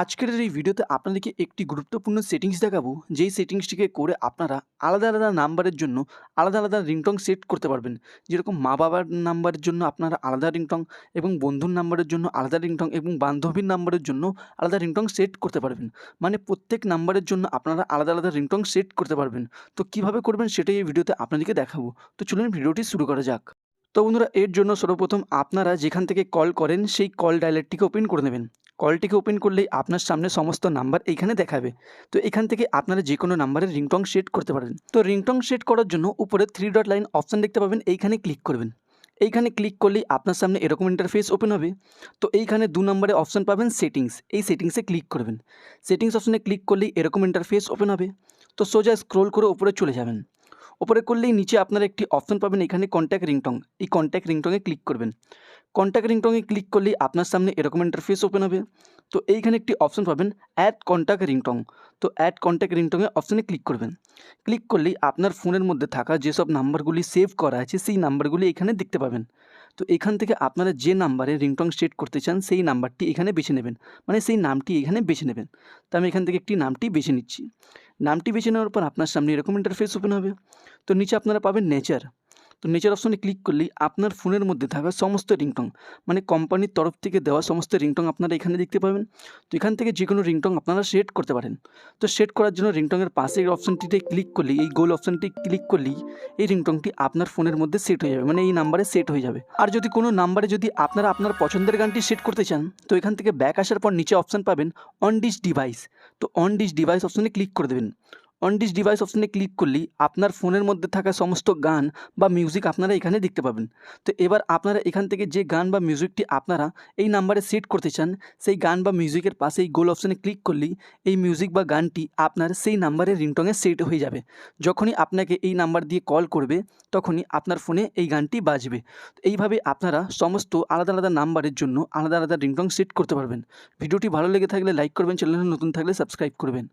আজকের এই ভিডিওতে আপনাদেরকে একটি গুরুত্বপূর্ণ সেটিংস দেখাবো। যেই সেটিংসটিকে করে আপনারা আলাদা আলাদা নাম্বারের জন্য আলাদা আলাদা রিংটং সেট করতে পারবেন। যেরকম মা বাবার নাম্বারের জন্য আপনারা আলাদা রিংটং এবং বন্ধুর নাম্বারের জন্য আলাদা রিংটং এবং বান্ধবীর নাম্বারের জন্য আলাদা রিংটং সেট করতে পারবেন। মানে প্রত্যেক নাম্বারের জন্য আপনারা আলাদা আলাদা রিংটং সেট করতে পারবেন। তো কীভাবে করবেন সেটাই এই ভিডিওতে আপনাদেরকে দেখাবো। তো চলুন ভিডিওটি শুরু করা যাক। তো বন্ধুরা, এর জন্য সর্বপ্রথম আপনারা যেখান থেকে কল করেন, সেই কল ডায়ালেটটিকে ওপেন করে নেবেন। কলটিকে ওপেন করলেই আপনার সামনে সমস্ত নাম্বার এইখানে দেখাবে। তো এখান থেকে আপনারা যে কোনো নাম্বারের রিংটং সেট করতে পারেন। তো রিংটং সেট করার জন্য উপরে থ্রি ডট লাইন অপশান দেখতে পাবেন, এইখানে ক্লিক করবেন। এইখানে ক্লিক করলেই আপনার সামনে এরকম ইন্টারফেস ওপেন হবে। তো এইখানে দু নম্বরে অপশান পাবেন সেটিংস এই সেটিংসে ক্লিক করবেন। সেটিংস অপশানে ক্লিক করলেই এরকম ইন্টারফেস ওপেন হবে। তো সোজা স্ক্রোল করে উপরে চলে যাবেন। ওপরে করলেই নিচে আপনারা একটি অপশান পাবেন, এখানে কন্ট্যাক্ট রিংটং এই কন্ট্যাক্ট রিংটংয়ে ক্লিক করবেন। কন্ট্যাক্ট রিংটংয়ে ক্লিক করলেই আপনার সামনে এরকম ইন্টারফেস ওপেন হবে। তো এইখানে একটি অপশান পাবেন অ্যাড কন্ট্যাক্ট রিংটং তো অ্যাড কন্ট্যাক্ট রিংটংয়ে অপশানে ক্লিক করবেন। ক্লিক করলেই আপনার ফোনের মধ্যে থাকা যেসব নাম্বারগুলি সেভ করা আছে, সেই নাম্বারগুলি এখানে দেখতে পাবেন। তো এখান থেকে আপনারা যে নাম্বারে রিংটং সেট করতে চান, সেই নাম্বারটি এখানে বেছে নেবেন। মানে সেই নামটি এখানে বেছে নেবেন। তো আমি এখান থেকে একটি নামটি বেছে নিচ্ছি। নামটি বেছে নেওয়ার পর আপনার সামনে এরকম ইন্টারফেস ওপেন হবে তো নিচে আপনারা পাবেন নেচার তো নেচার অপশনে ক্লিক করলেই আপনার ফোনের মধ্যে থাকা সমস্ত রিংটং মানে কোম্পানির তরফ থেকে দেওয়া সমস্ত রিংটং আপনারা এখানে দেখতে পাবেন। তো এখান থেকে যে কোনো রিংটং আপনারা সেট করতে পারেন। তো সেট করার জন্য রিংটংয়ের পাশে এই অপশানটিতে ক্লিক করলেই, এই গোল অপশানটি ক্লিক করলেই এই রিংটংটি আপনার ফোনের মধ্যে সেট হয়ে যাবে মানে এই নাম্বারে সেট হয়ে যাবে। আর যদি কোনো নাম্বারে যদি আপনারা আপনার পছন্দের গানটি সেট করতে চান, তো এখান থেকে ব্যাক আসার পর নিচে অপশান পাবেন অন ডিস ডিভাইস তো অন ডিস ডিভাইস অপশানে ক্লিক করে দেবেন। অন ডিস ডিভাইস অপশানে ক্লিক করলেই আপনার ফোনের মধ্যে থাকা সমস্ত গান বা মিউজিক আপনারা এখানে দেখতে পাবেন। তো এবার আপনারা এখান থেকে যে গান বা মিউজিকটি আপনারা এই নাম্বারে সেট করতে চান, সেই গান বা মিউজিকের পাশে এই গোল অপশানে ক্লিক করলেই এই মিউজিক বা গানটি আপনার সেই নাম্বারের রিংটংয়ে সেট হয়ে যাবে। যখনই আপনাকে এই নাম্বার দিয়ে কল করবে, তখনই আপনার ফোনে এই গানটি বাজবে। তো এইভাবে আপনারা সমস্ত আলাদা আলাদা নাম্বারের জন্য আলাদা আলাদা রিংটং সেট করতে পারবেন। ভিডিওটি ভালো লেগে থাকলে লাইক করবেন চ্যানেলে নতুন থাকলে সাবস্ক্রাইব করবেন।